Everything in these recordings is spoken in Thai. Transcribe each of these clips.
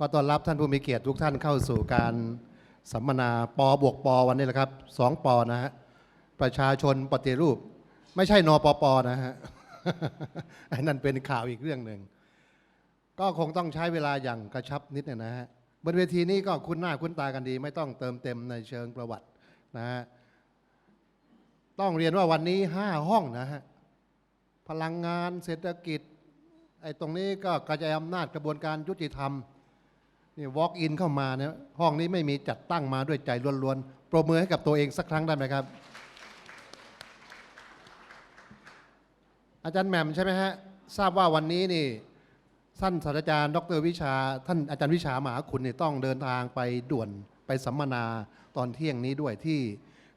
ก็ต้อนรับท่านผู้มีเกียรติทุกท่านเข้าสู่การสัมมนาปอบวกปวันนี้แหละครับสองปนะฮะประชาชนปฏิรูป ไม่ใช่นปปนะฮะอ้นั่นเป็นข่าวอีกเรื่องหนึ่งก็คงต้องใช้เวลาอย่างกระชับนิดหนงนะฮะบนเวทีนี้ก็คุ้นหน้าคุ้นตากันดี ไม่ต้องเติมเต็มในเชิงประวัตินะฮะต้องเรียนว่าวันนี้ห้าห้องนะฮะพลังงานเศรษฐกิจไอ้ตรงนี้ก็กระจายอำนาจกระบวนการยุติธรรม นี่ walk in เข้ามาเนี่ยห้องนี้ไม่มีจัดตั้งมาด้วยใจล้วนๆปรบมือให้กับตัวเองสักครั้งได้ไหมครับ อาจารย์แหม่มใช่ไหมฮะทราบว่าวันนี้นี่ท่านศาสตราจารย์ ดรวิชา ท่านอาจารย์วิชามหาคุณนี่ต้องเดินทางไปด่วนไปสัมมนาตอนเที่ยงนี้ด้วยที่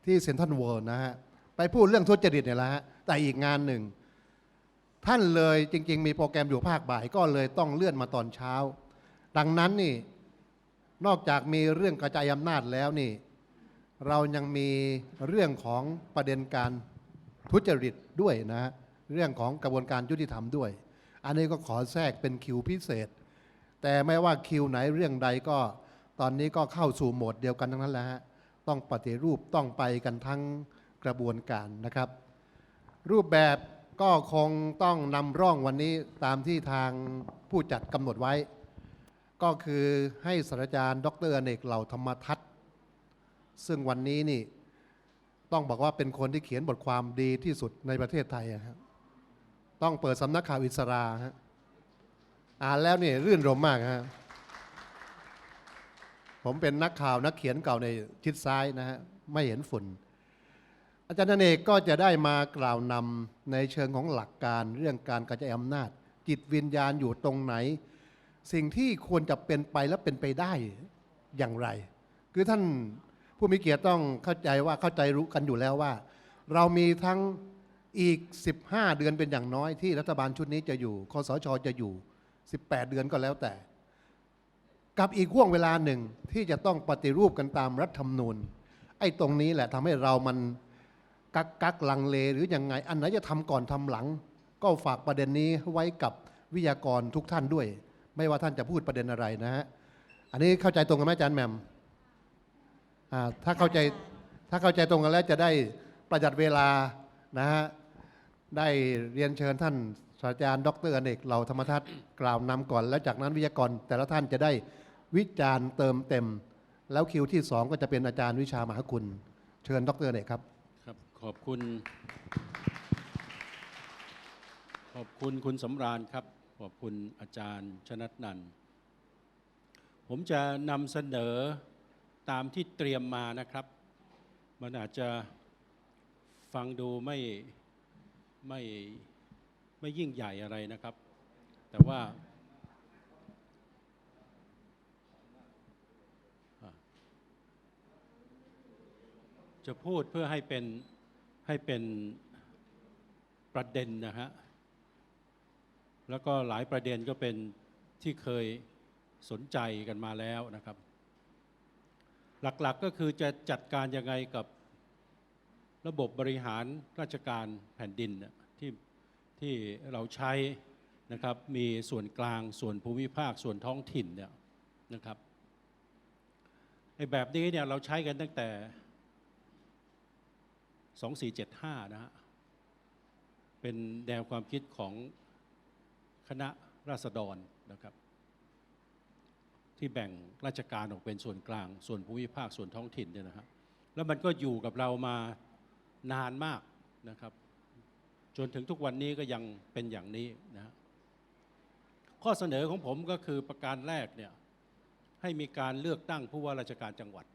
ที่เซนทรัลเวิลด์นะฮะไปพูดเรื่องทุจริตเนี่ยแหละฮะแต่อีกงานหนึ่ง ท่านเลยจริง ๆ มีโปรแกรมอยู่ภาคบ่ายก็เลยต้องเลื่อนมาตอนเช้า ดังนั้นนี่ นอกจากมีเรื่องกระจายอำนาจแล้วนี่ เรายังมีเรื่องของประเด็นการทุจริตด้วยนะฮะเรื่องของกระบวนการยุติธรรมด้วย อันนี้ก็ขอแทรกเป็นคิวพิเศษ แต่ไม่ว่าคิวไหนเรื่องใดก็ตอนนี้ก็เข้าสู่โหมดเดียวกันทั้งนั้นแหละฮะต้องปฏิรูปต้องไปกันทั้งกระบวนการนะครับ รูปแบบก็คงต้องนำร่องวันนี้ตามที่ทางผู้จัดกำหนดไว้ ก็คือให้ศาสตราจารย์ ดรอเนกเหล่าธรรมทัศน์ซึ่งวันนี้นี่ต้องบอกว่าเป็นคนที่เขียนบทความดีที่สุดในประเทศไทยครับต้องเปิดสำนักข่าวอิสราฮะอ่านแล้วเนี่ยรื่นรมมากฮะผมเป็นนักข่าวนักเขียนเก่าในชิดซ้ายนะฮะไม่เห็นฝุ่น อาจารย์เนกก็จะได้มากล่าวนำในเชิงของหลักการเรื่องการกระจายอำนาจ จิตวิญญาณอยู่ตรงไหน สิ่งที่ควรจะเป็นไปและเป็นไปได้อย่างไร คือท่านผู้มีเกียรติต้องเข้าใจว่าเข้าใจรู้กันอยู่แล้วว่า เรามีทั้งอีก 15 เดือนเป็นอย่างน้อยที่รัฐบาลชุดนี้จะอยู่คอสชจะอยู่ 18 เดือนก็แล้วแต่ กับอีกห่วงเวลาหนึ่งที่จะต้องปฏิรูปกันตามรัฐธรรมนูญ ไอ้ตรงนี้แหละทำให้เรามันกักกักลังเลหรือยังไง อันไหนจะทำก่อนทำหลัง ก็ฝากประเด็นนี้ไว้กับวิทยากรทุกท่านด้วย ไม่ว่าท่านจะพูดประเด็นอะไรนะฮะอันนี้เข้าใจตรงกันไหมอาจารย์แหม่มอ่าถ้าเข้าใจถ้าเข้าใจตรงกันแล้วจะได้ประหยัดเวลานะฮะได้เรียนเชิญท่านศาสตราจารย์ ดรอเนกเหล่าธรรมทัศน์กล่าวนำก่อน แล้วจากนั้นวิทยากรแต่ละท่านจะได้วิจารณ์เติมเต็ม แล้วคิวที่สองก็จะเป็นอาจารย์วิชามหาคุณ เชิญดรอเนกครับครับ ขอบคุณ ขอบคุณคุณสำราญครับ ขอบคุณอาจารย์ชนัทนัน ผมจะนำเสนอตามที่เตรียมมานะครับ มันอาจจะฟังดูไม่ไม่ไม่ยิ่งใหญ่อะไรนะครับ แต่ว่าจะพูดเพื่อให้เป็นให้เป็นประเด็นนะฮะ แล้วก็หลายประเด็นก็เป็นที่เคยสนใจกันมาแล้วนะครับ หลักๆก็คือจะจัดการยังไงกับระบบบริหารราชการแผ่นดินที่ที่เราใช้นะครับมีส่วนกลางส่วนภูมิภาคส่วนท้องถิ่นเนี่ยนะครับไอ้แบบนี้เนี่ยเราใช้กันตั้งแต่ 2475 นะฮะเป็นแนวความคิดของ คณะราษฎรนะครับ ที่แบ่งราชการออกเป็นส่วนกลาง ส่วนภูมิภาคส่วนท้องถิ่นเนี่ยนะครับแล้วมันก็อยู่กับเรามานานมากนะครับ จนถึงทุกวันนี้ก็ยังเป็นอย่างนี้นะข้อเสนอของผมก็คือประการแรกเนี่ยให้มีการเลือกตั้งผู้ว่าราชการจังหวัด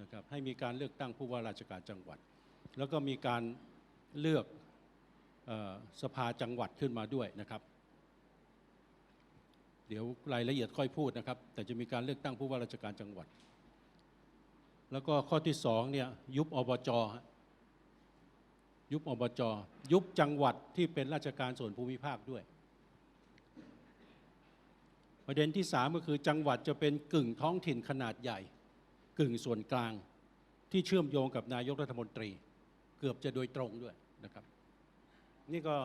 นะครับให้มีการเลือกตั้งผู้ว่าราชการจังหวัด แล้วก็มีการเลือก สภาจังหวัดขึ้นมาด้วยนะครับ เดี๋ยวรายละเอียดค่อยพูดนะครับ แต่จะมีการเลือกตั้งผู้ว่าราชการจังหวัด แล้วก็ข้อที่สองเนี่ยยุบอบจยุบอบจยุบจังหวัดที่เป็นราชการส่วนภูมิภาคด้วย ประเด็นที่สามก็คือจังหวัดจะเป็นกึ่งท้องถิ่นขนาดใหญ่ กึ่งส่วนกลางที่เชื่อมโยงกับนายกรัฐมนตรี เกือบจะโดยตรงด้วยนะครับ นี่ก็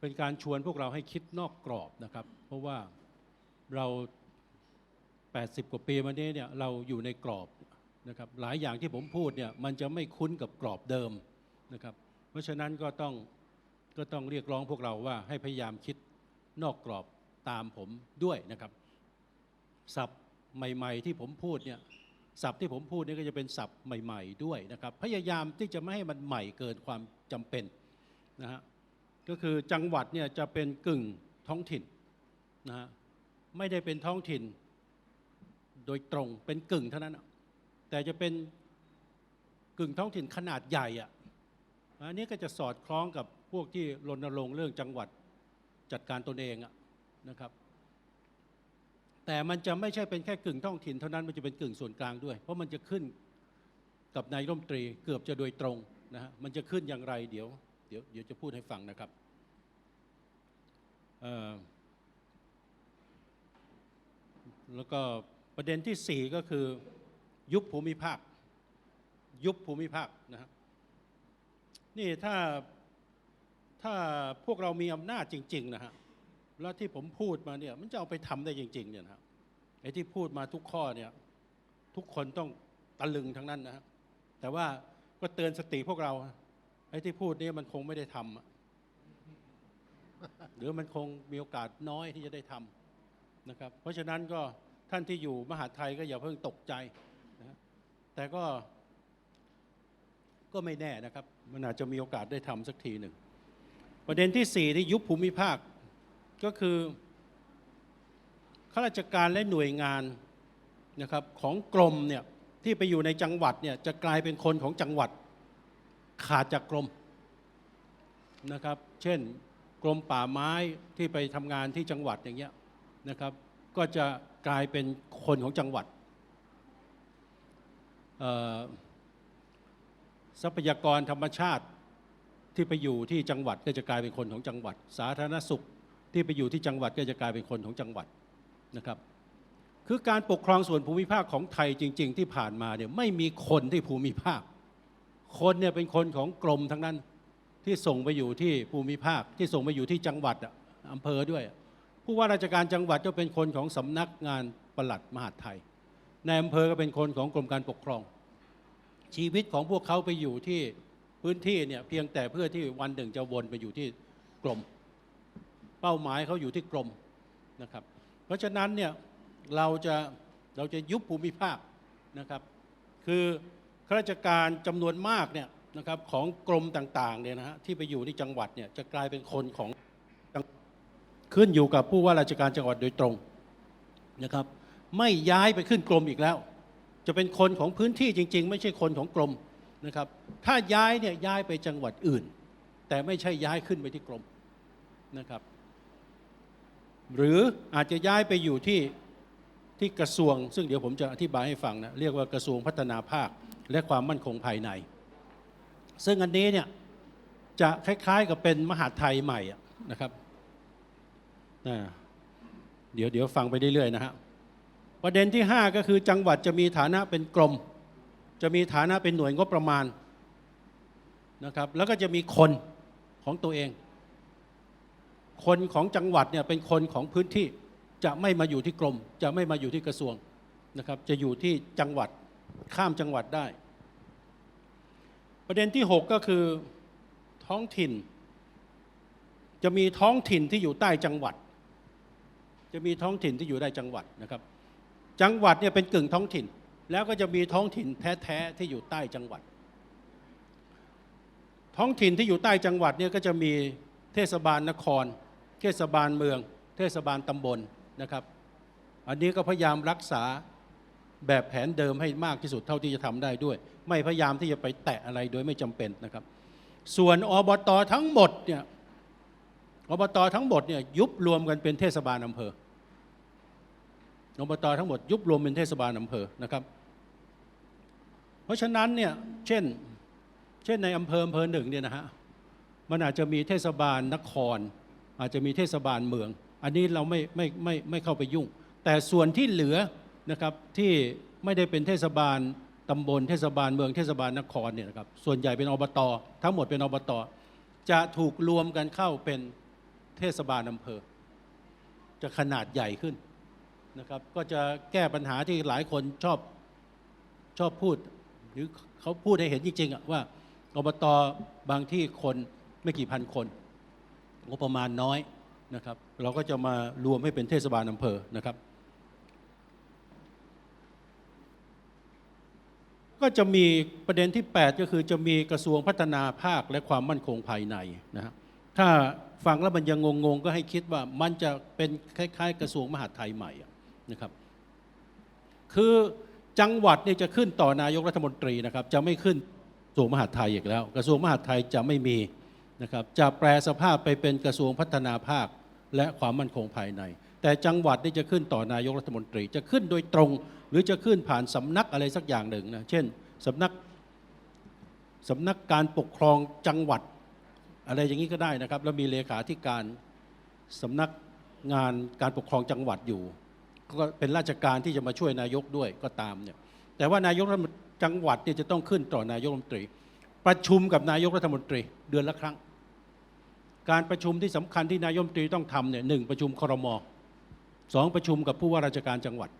เป็นการชวนพวกเราให้คิดนอกกรอบนะครับ เพราะว่าเรา 80 กว่าปีมานี้เนี่ยเราอยู่ในกรอบนะครับหลายอย่างที่ผมพูดเนี่ยมันจะไม่คุ้นกับกรอบเดิมนะครับ เพราะฉะนั้นก็ต้องก็ต้องเรียกร้องพวกเราว่าให้พยายามคิดนอกกรอบตามผมด้วยนะครับศัพท์ใหม่ ๆ ที่ผมพูดเนี่ยศัพท์ที่ผมพูดเนี่ยก็จะเป็นศัพท์ใหม่ ๆ ด้วยนะครับ พยายามที่จะไม่ให้มันใหม่เกินความจำเป็น นะฮะก็คือจังหวัดเนี่ยจะเป็นกึ่งท้องถิ่นนะฮะไม่ได้เป็นท้องถิ่นโดยตรงเป็นกึ่งเท่านั้น แต่จะเป็นกึ่งท้องถิ่นขนาดใหญ่อะอันนี้ก็จะสอดคล้องกับพวกที่รณรงค์เรื่องจังหวัดจัดการตนเองอะนะครับ แต่มันจะไม่ใช่เป็นแค่กึ่งท้องถิ่นเท่านั้นมันจะเป็นกึ่งส่วนกลางด้วย เพราะมันจะขึ้นกับนายรัฐมตรีเกือบจะโดยตรงนะฮะมันจะขึ้นอย่างไรเดี๋ยว ดี๋ยวเดี๋ยวจะพูดให้ฟังนะครับแล้วก็ประเด็นที่ 4 ก็คือ ยุบภูมิภาค ยุบภูมิภาคนะฮะนี่ถ้าถ้าพวกเรามีอำนาจจริง ๆ นะฮะแล้วที่ผมพูดมาเนี่ยมันจะเอาไปทำได้จริง ๆ เนี่ยนะฮะไอ้ที่พูดมาทุกข้อเนี่ยทุกคนต้องตะลึงทั้งนั้นนะฮะแต่ว่าก็เตือนสติพวกเรา ไอ้ที่พูดเนี่ยมันคงไม่ได้ทำอะหรือมันคงมีโอกาสน้อยที่จะได้ทำนะครับ เพราะฉะนั้นก็ท่านที่อยู่มหาดไทยก็อย่าเพิ่งตกใจนะฮะแต่ก็ก็ไม่แน่นะครับ มันอาจจะมีโอกาสได้ทำสักทีหนึ่ง ประเด็นที่สี่ที่ยุบภูมิภาคก็คือข้าราชการและหน่วยงานนะครับของกรมเนี่ยที่ไปอยู่ในจังหวัดเนี่ยจะกลายเป็นคนของจังหวัด ขาดจากกรมนะครับ เช่นกรมป่าไม้ที่ไปทำงานที่จังหวัดอย่างเงี้ยนะครับ ก็จะกลายเป็นคนของจังหวัดทรัพยากรธรรมชาติที่ไปอยู่ที่จังหวัดก็จะกลายเป็นคนของจังหวัด สาธารณสุขที่ไปอยู่ที่จังหวัดก็จะกลายเป็นคนของจังหวัดนะครับ คือการปกครองส่วนภูมิภาคของไทยจริง ๆ ที่ผ่านมาเนี่ยไม่มีคนที่ภูมิภาค คนเนี่ยเป็นคนของกรมทั้งนั้นที่ส่งไปอยู่ที่ภูมิภาคที่ส่งไปอยู่ที่จังหวัดอำเภอด้วย ผู้ว่าราชการจังหวัดก็เป็นคนของสำนักงานปลัดมหาดไทยในอำเภอก็เป็นคนของกรมการปกครอง ชีวิตของพวกเขาไปอยู่ที่พื้นที่เนี่ยเพียงแต่เพื่อที่วันหนึ่งจะวนไปอยู่ที่กรมเป้าหมายเขาอยู่ที่กรมนะครับ เพราะฉะนั้นเนี่ยเราจะเราจะยุบภูมิภาคนะครับ คือ ข้าราชการจำนวนมากเนี่ยนะครับของกรมต่างๆเนี่ยนะฮะที่ไปอยู่ที่จังหวัดเนี่ยจะกลายเป็นคนของขึ้นอยู่กับผู้ว่าราชการจังหวัดโดยตรงนะครับ ไม่ย้ายไปขึ้นกรมอีกแล้ว จะเป็นคนของพื้นที่จริง ๆ ไม่ใช่คนของกรมนะครับ ถ้าย้ายเนี่ยย้ายไปจังหวัดอื่น แต่ไม่ใช่ย้ายขึ้นไปที่กรมนะครับ หรืออาจจะย้ายไปอยู่ที่ที่กระทรวง ซึ่งเดี๋ยวผมจะอธิบายให้ฟังนะเรียกว่ากระทรวงพัฒนาภาค และความมั่นคงภายใน ซึ่งอันนี้เนี่ยจะคล้ายๆกับเป็นมหาไทยใหม่นะครับนะเดี๋ยวเดี๋ยวฟังไปเรื่อยๆนะฮะประเด็นที่ 5 ก็คือจังหวัดจะมีฐานะเป็นกรม จะมีฐานะเป็นหน่วยงบประมาณนะครับแล้วก็จะมีคนของตัวเอง คนของจังหวัดเนี่ยเป็นคนของพื้นที่จะไม่มาอยู่ที่กรม จะไม่มาอยู่ที่กระทรวงนะครับจะอยู่ที่จังหวัด ข้ามจังหวัดได้ ประเด็นที่ 6 ก็คือท้องถิ่น จะมีท้องถิ่นที่อยู่ใต้จังหวัด จะมีท้องถิ่นที่อยู่ใต้จังหวัดนะครับ จังหวัดเนี่ยเป็นกึ่งท้องถิ่น แล้วก็จะมีท้องถิ่นแท้ๆที่อยู่ใต้จังหวัด ท้องถิ่นที่อยู่ใต้จังหวัดเนี่ยก็จะมีเทศบาลนคร เทศบาลเมือง เทศบาลตำบลนะครับ อันนี้ก็พยายามรักษา แบบแผนเดิมให้มากที่สุดเท่าที่จะทำได้ด้วย ไม่พยายามที่จะไปแตะอะไรโดยไม่จำเป็นนะครับ ส่วนอบตทั้งหมดเนี่ยอบตทั้งหมดเนี่ยยุบรวมกันเป็นเทศบาลอำเภออบตทั้งหมดยุบรวมเป็นเทศบาลอำเภอนะครับ เพราะฉะนั้นเนี่ยเช่นเช่นในอำเภออำเภอหนึ่งเนี่ยนะฮะมันอาจจะมีเทศบาลนคร อาจจะมีเทศบาลเมือง อันนี้เราไม่ไม่ไม่ไม่เข้าไปยุ่ง แต่ส่วนที่เหลือ นะครับที่ไม่ได้เป็นเทศบาลตำบลเทศบาลเมืองเทศบาลนครเนี่ยนะครับส่วนใหญ่เป็นอบตทั้งหมดเป็นอบตจะถูกรวมกันเข้าเป็นเทศบาลอำเภอ จะขนาดใหญ่ขึ้นนะครับ ก็จะแก้ปัญหาที่หลายคนชอบชอบพูด หรือเขาพูดให้เห็นจริงๆว่าอบตบางที่คนไม่กี่พันคนงบประมาณน้อยนะครับ เราก็จะมารวมให้เป็นเทศบาลอำเภอนะครับ ก็จะมีประเด็นที่ 8 ก็คือจะมีกระทรวงพัฒนาภาคและความมั่นคงภายในนะฮะถ้าฟังแล้วมันยังงงๆ ก็ให้คิดว่ามันจะเป็นคล้าย ๆ กระทรวงมหาดไทยใหม่นะครับ คือจังหวัดเนี่ยจะขึ้นต่อนายกรัฐมนตรีนะครับ จะไม่ขึ้นกระทรวงมหาดไทยอีกแล้ว กระทรวงมหาดไทยจะไม่มีนะครับจะแปลสภาพไปเป็นกระทรวงพัฒนาภาคและความมั่นคงภายใน แต่จังหวัดนี่จะขึ้นต่อนายกรัฐมนตรี จะขึ้นโดยตรง หรือจะขึ้นผ่านสำนักอะไรสักอย่างหนึ่งนะเช่นสำนักสำนักการปกครองจังหวัดอะไรอย่างนี้ก็ได้นะครับ แล้วมีเลขาธิการสำนักงานการปกครองจังหวัดอยู่ก็เป็นราชการที่จะมาช่วยนายกด้วยก็ตามเนี่ยแต่ว่านายกรัฐมนตรีจังหวัดเนี่ยจะต้องขึ้นต่อนายกรัฐมนตรี ประชุมกับนายกรัฐมนตรีเดือนละครั้ง การประชุมที่สำคัญที่นายกรัฐมนตรีต้องทำเนี่ยหนึ่งประชุมครม สองประชุมกับผู้ว่าราชการจังหวัด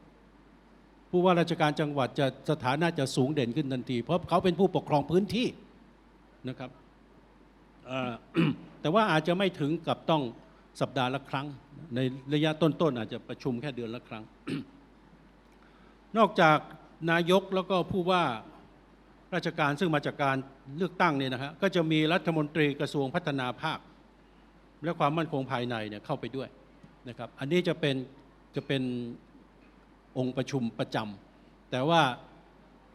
ผู้ว่าราชการจังหวัดจะสถานะจะสูงเด่นขึ้นทันที เพราะเขาเป็นผู้ปกครองพื้นที่นะครับแต่ว่าอาจจะไม่ถึงกับต้องสัปดาห์ละครั้ง ในระยะต้นๆอาจจะประชุมแค่เดือนละครั้ง นอกจากนายกแล้วก็ผู้ว่าราชการซึ่งมาจากการเลือกตั้งเนี่ยนะฮะก็จะมีรัฐมนตรีกระทรวงพัฒนาภาค และความมั่นคงภายในเนี่ยเข้าไปด้วย นะครับ อันนี้จะเป็นจะเป็นองค์ประชุมประจำแต่ว่า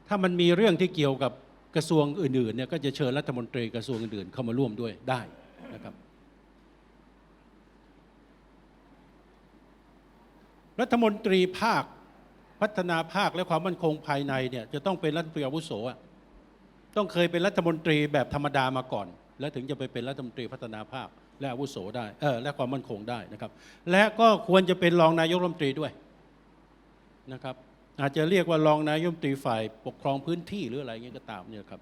ถ้ามันมีเรื่องที่เกี่ยวกับกระทรวงอื่นๆเนี่ยก็จะเชิญรัฐมนตรีกระทรวงอื่นๆเข้ามาร่วมด้วยได้นะครับ รัฐมนตรีภาคพัฒนาภาคและความมั่นคงภายในเนี่ยจะต้องเป็นรัฐมนตรีอาวุโสต้องเคยเป็นรัฐมนตรีแบบธรรมดามาก่อน แล้วถึงจะไปเป็นรัฐมนตรีพัฒนาภาค และอาวุโสได้เออและความมั่นคงได้นะครับ และก็ควรจะเป็นรองนายกรัฐมนตรีด้วยนะครับ อาจจะเรียกว่ารองนายกรัฐมนตรีฝ่ายปกครองพื้นที่หรืออะไรเงี้ยก็ตามเนี่ยครับ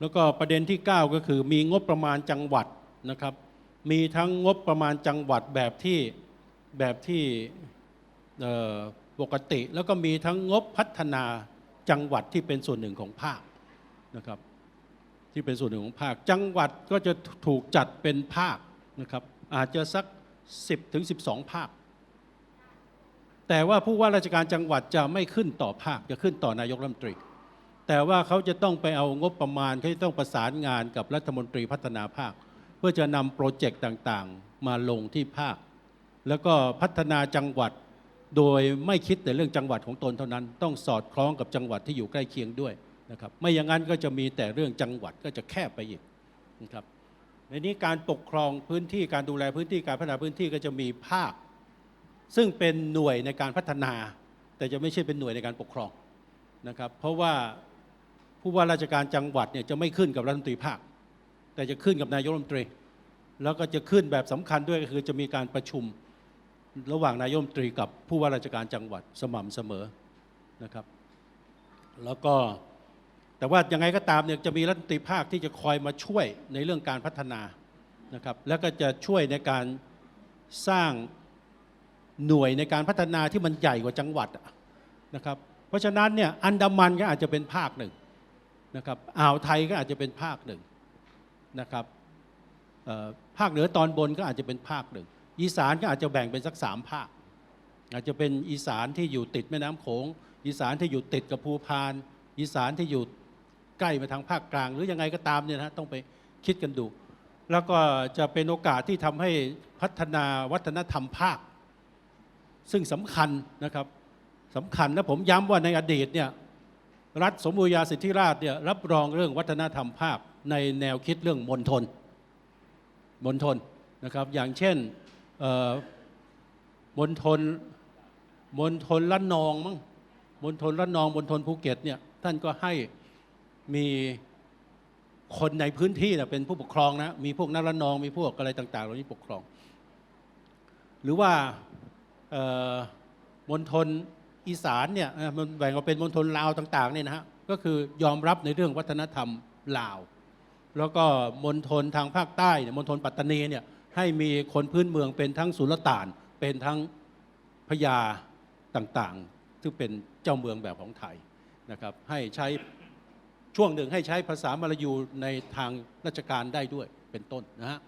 แล้วก็ประเด็นที่ 9 ก็คือมีงบประมาณจังหวัดนะครับ มีทั้งงบประมาณจังหวัดแบบที่แบบที่เอ่อปกติ แล้วก็มีทั้งงบพัฒนาจังหวัดที่เป็นส่วนหนึ่งของภาคนะครับ ที่เป็นส่วนหนึ่งของภาค จังหวัดก็จะถูกจัดเป็นภาคนะครับอาจจะสัก 10ถึง12 ภาค แต่ว่าผู้ว่าราชการจังหวัดจะไม่ขึ้นต่อภาคจะขึ้นต่อนายกรัฐมนตรี แต่ว่าเขาจะต้องไปเอางบประมาณเขาจะต้องประสานงานกับรัฐมนตรีพัฒนาภาค เพื่อจะนำโปรเจกต์ต่างๆ มาลงที่ภาค แล้วก็พัฒนาจังหวัดโดยไม่คิดแต่เรื่องจังหวัดของตนเท่านั้น ต้องสอดคล้องกับจังหวัดที่อยู่ใกล้เคียงด้วย นะครับไม่อย่างนั้นก็จะมีแต่เรื่องจังหวัดก็จะแคบไปอีกนะครับในนี้การปกครองพื้นที่การดูแลพื้นที่การพัฒนาพื้นที่ก็จะมีภาค ซึ่งเป็นหน่วยในการพัฒนา แต่จะไม่ใช่เป็นหน่วยในการปกครองนะครับเพราะว่าผู้ว่าราชการจังหวัดเนี่ยจะไม่ขึ้นกับรัฐมนตรีภาค แต่จะขึ้นกับนายกรัฐมนตรี แล้วก็จะขึ้นแบบสำคัญด้วยก็คือจะมีการประชุมระหว่างนายกรัฐมนตรีกับผู้ว่าราชการจังหวัดสม่ำเสมอนะครับ แล้วก็ แต่ว่ายังไงก็ตามเนี่ยจะมีรัฐมนตรีภาคที่จะคอยมาช่วยในเรื่องการพัฒนานะครับแล้วก็จะช่วยในการสร้างหน่วยในการพัฒนาที่มันใหญ่กว่าจังหวัดนะครับเพราะฉะนั้นเนี่ยอันดามันก็อาจจะเป็นภาคหนึ่งนะครับอ่าวไทยก็อาจจะเป็นภาคหนึ่งนะครับภาคเหนือตอนบนก็อาจจะเป็นภาคหนึ่งอีสานก็อาจจะแบ่งเป็นสักสามภาค อาจจะเป็นอีสานที่อยู่ติดแม่น้ำโขงอีสานที่อยู่ติดกับภูพานอีสานที่อยู่ ใกล้มาทางภาคกลาง หรือยังไงก็ตามเนี่ยนะต้องไปคิดกันดู แล้วก็จะเป็นโอกาสที่ทำให้พัฒนาวัฒนธรรมภาค ซึ่งสำคัญนะครับสำคัญนะผมย้ำว่าในอดีตเนี่ยรัฐสมบูรณาสิทธิราชเนี่ยรับรองเรื่องวัฒนธรรมภาคในแนวคิดเรื่องมณฑลมณฑลนะครับอย่างเช่นมณฑลมณฑลละนองมั้งมณฑลละนองมณฑลภูเก็ตเนี่ยท่านก็ให้ มีคนในพื้นที่นะเป็นผู้ปกครองนะมีพวกนักละนองมีพวกอะไรต่างๆเหล่านี้ปกครอง หรือว่ามณฑลอีสานเนี่ยมันแบ่งออกเป็นมณฑลลาวต่างๆเนี่ยนะฮะก็คือยอมรับในเรื่องวัฒนธรรมลาว แล้วก็มณฑลทางภาคใต้เนี่ยมณฑลปัตตานีเนี่ยให้มีคนพื้นเมืองเป็นทั้งสุลต่าน เป็นทั้งพญาต่างๆ ซึ่งเป็นเจ้าเมืองแบบของไทยนะครับให้ใช้ ช่วงหนึ่งให้ใช้ภาษามลายูในทางราชการได้ด้วยเป็นต้นนะฮะ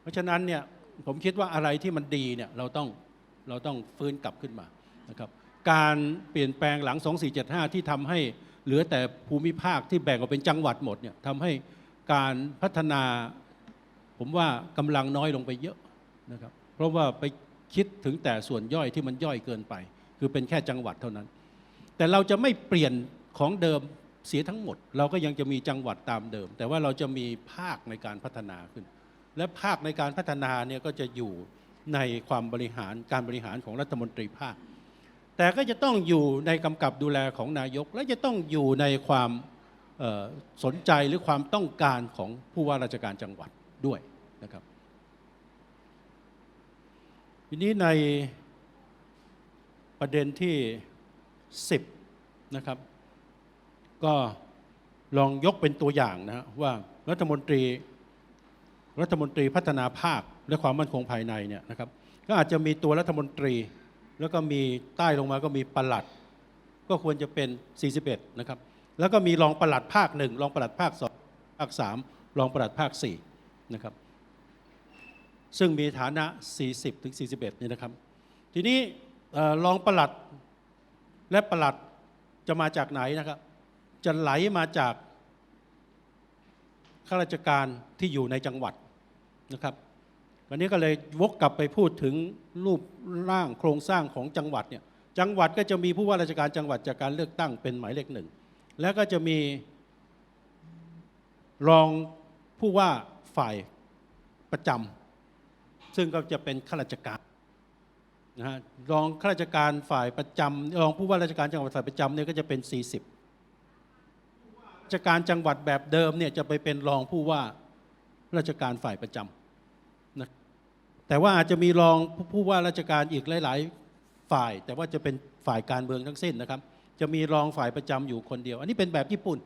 เพราะฉะนั้นเนี่ยผมคิดว่าอะไรที่มันดีเนี่ยเราต้องเราต้องฟื้นกลับขึ้นมานะครับการเปลี่ยนแปลงหลัง 2475 ที่ทำให้เหลือแต่ภูมิภาคที่แบ่งออกเป็นจังหวัดหมดเนี่ยทำให้การพัฒนา ผมว่ากำลังน้อยลงไปเยอะนะครับเพราะว่าไปคิดถึงแต่ส่วนย่อยที่มันย่อยเกินไป คือเป็นแค่จังหวัดเท่านั้น แต่เราจะไม่เปลี่ยนของเดิม เสียทั้งหมด เราก็ยังจะมีจังหวัดตามเดิม แต่ว่าเราจะมีภาคในการพัฒนาขึ้น และภาคในการพัฒนาเนี่ยก็จะอยู่ในความบริหารการบริหารของรัฐมนตรีภาค แต่ก็จะต้องอยู่ในกำกับดูแลของนายก และจะต้องอยู่ในความสนใจหรือความต้องการของผู้ว่าราชการจังหวัดด้วยนะครับทีนี้ในประเด็นที่ 10 นะครับ ก็ลองยกเป็นตัวอย่างนะว่ารัฐมนตรีรัฐมนตรีพัฒนาภาคและความมั่นคงภายในเนี่ยนะครับก็อาจจะมีตัวรัฐมนตรี แล้วก็มีใต้ลงมาก็มีปลัด ก็ควรจะเป็น 41 นะครับ แล้วก็มีรองปลัดภาคหนึ่งรองปลัดภาคสองภาคสามรองปลัดภาคสี่นะครับ ซึ่งมีฐานะ 40 ถึง 41 นี่นะครับ ทีนี้เอ่อรองปลัดและปลัดจะมาจากไหนนะครับ จะไหลมาจากข้าราชการที่อยู่ในจังหวัดนะครับ วันนี้ก็เลยวกกลับไปพูดถึงรูปร่างโครงสร้างของจังหวัดเนี่ยจังหวัดก็จะมีผู้ว่าราชการจังหวัดจากการเลือกตั้งเป็นหมายเลขหนึ่งแล้วก็จะมีรองผู้ว่าฝ่ายประจำซึ่งก็จะเป็นข้าราชการนะฮะรองข้าราชการฝ่ายประจำรองผู้ว่าราชการจังหวัดฝ่ายประจำเนี่ยก็จะเป็น 40 ราชการจังหวัดแบบเดิมเนี่ยจะไปเป็นรองผู้ว่าราชการฝ่ายประจำนะแต่ว่าอาจจะมีรองผู้ว่าราชการอีกหลาย ๆ ฝ่าย แต่ว่าจะเป็นฝ่ายการเมืองทั้งสิ้นนะครับ จะมีรองฝ่ายประจำอยู่คนเดียว อันนี้เป็นแบบญี่ปุ่น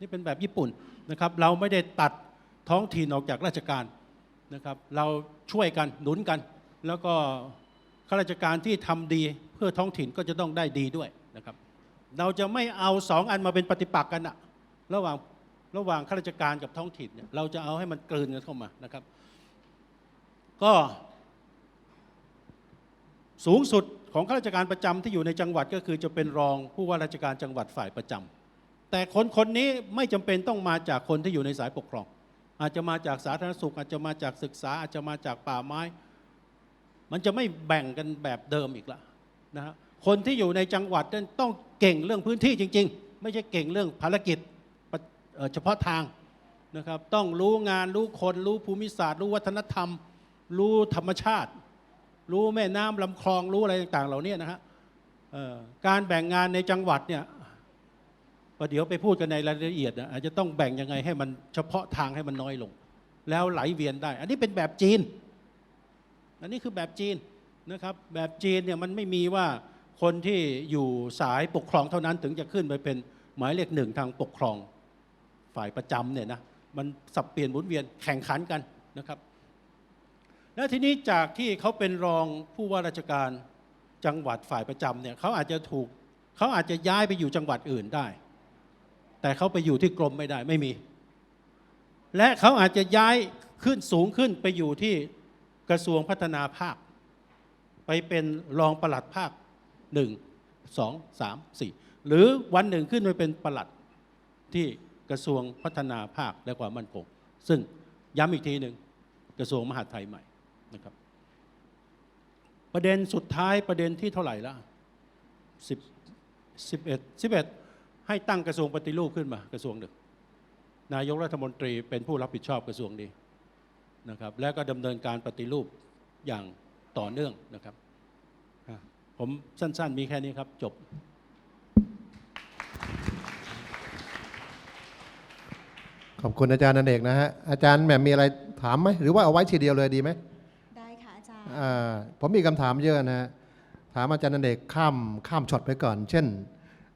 นี่เป็นแบบญี่ปุ่นนะครับ เราไม่ได้ตัดท้องถิ่นออกจากราชการนะครับ เราช่วยกันหนุนกัน แล้วก็ข้าราชการที่ทำดีเพื่อท้องถิ่นก็จะต้องได้ดีด้วยนะครับ เราจะไม่เอาสองอันมาเป็นปฏิปักษ์กันอะ ระหว่างระหว่างข้าราชการกับท้องถิ่นเนี่ยเราจะเอาให้มันกลืนกันเข้ามานะครับ ก็สูงสุดของข้าราชการประจำที่อยู่ในจังหวัดก็คือจะเป็นรองผู้ว่าราชการจังหวัดฝ่ายประจำแต่คนคนนี้ไม่จำเป็นต้องมาจากคนที่อยู่ในสายปกครอง อาจจะมาจากสาธารณสุข อาจจะมาจากศึกษา อาจจะมาจากป่าไม้ มันจะไม่แบ่งกันแบบเดิมอีกละนะฮะคนที่อยู่ในจังหวัดนั้นต้องเก่งเรื่องพื้นที่จริง ๆ ไม่ใช่เก่งเรื่องภารกิจ เฉพาะทางนะครับต้องรู้งานรู้คนรู้ภูมิศาสตร์ รู้วัฒนธรรม รู้ธรรมชาติ รู้แม่น้ำลำคลองรู้อะไรต่างๆ เหล่านี้นะฮะการแบ่งงานในจังหวัดเนี่ยประเดี๋ยวไปพูดกันในรายละเอียดนะอาจจะต้องแบ่งยังไงให้มันเฉพาะทางให้มันน้อยลง แล้วไหลเวียนได้ อันนี้เป็นแบบจีน อันนี้คือแบบจีนนะครับแบบจีนเนี่ยมันไม่มีว่าคนที่อยู่สายปกครองเท่านั้นถึงจะขึ้นไปเป็นหมายเลขหนึ่งทางปกครอง ฝ่ายประจำเนี่ยนะมันสับเปลี่ยนหมุนเวียนแข่งขันกันนะครับ แล้วทีนี้จากที่เขาเป็นรองผู้ว่าราชการจังหวัดฝ่ายประจำเนี่ยเขาอาจจะถูกเขาอาจจะย้ายไปอยู่จังหวัดอื่นได้ แต่เขาไปอยู่ที่กรมไม่ได้ไม่มี และเขาอาจจะย้ายขึ้นสูงขึ้นไปอยู่ที่กระทรวงพัฒนาภาค ไปเป็นรองปลัดภาคหนึ่งสองสามสี่หรือวันหนึ่งขึ้นไปเป็นปลัดที่ กระทรวงพัฒนาภาคและความมั่นคง ซึ่งย้ำอีกทีหนึ่งกระทรวงมหาดไทยใหม่นะครับ ประเด็นสุดท้ายประเด็นที่เท่าไหร่ละสิบสิบเอ็ดสิบเอ็ดให้ตั้งกระทรวงปฏิรูปขึ้นมากระทรวงหนึ่งนายกรัฐมนตรีเป็นผู้รับผิดชอบกระทรวงนี้นะครับและก็ดำเนินการปฏิรูปอย่างต่อเนื่องนะครับผมสั้นๆ มีแค่นี้ครับจบ ขอบคุณอาจารย์นันเอกนะฮะ อาจารย์แหม่มมีอะไรถามไหม หรือว่าเอาไว้ทีเดียวเลยดีไหมได้ค่ะอาจารย์อ่าผมมีคำถามเยอะนะฮะ ถามอาจารย์นันเอกข้ามข้ามช็อตไปก่อน เช่น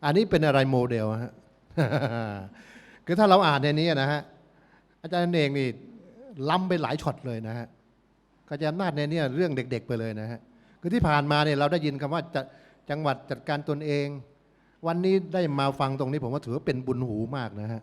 อันนี้เป็นอะไรโมเดลฮะ คือถ้าเราอ่านในนี้นะฮะ อาจารย์นันเอกนี่ล้ำไปหลายช็อตเลยนะฮะกระจายอำนาจในเนี่ยเรื่องเด็ก ๆ ไปเลยนะฮะ คือที่ผ่านมาเนี่ยเราได้ยินคำว่าจะจังหวัดจัดการตนเอง วันนี้ได้มาฟังตรงนี้ผมว่าถือว่าเป็นบุญหูมากนะฮะ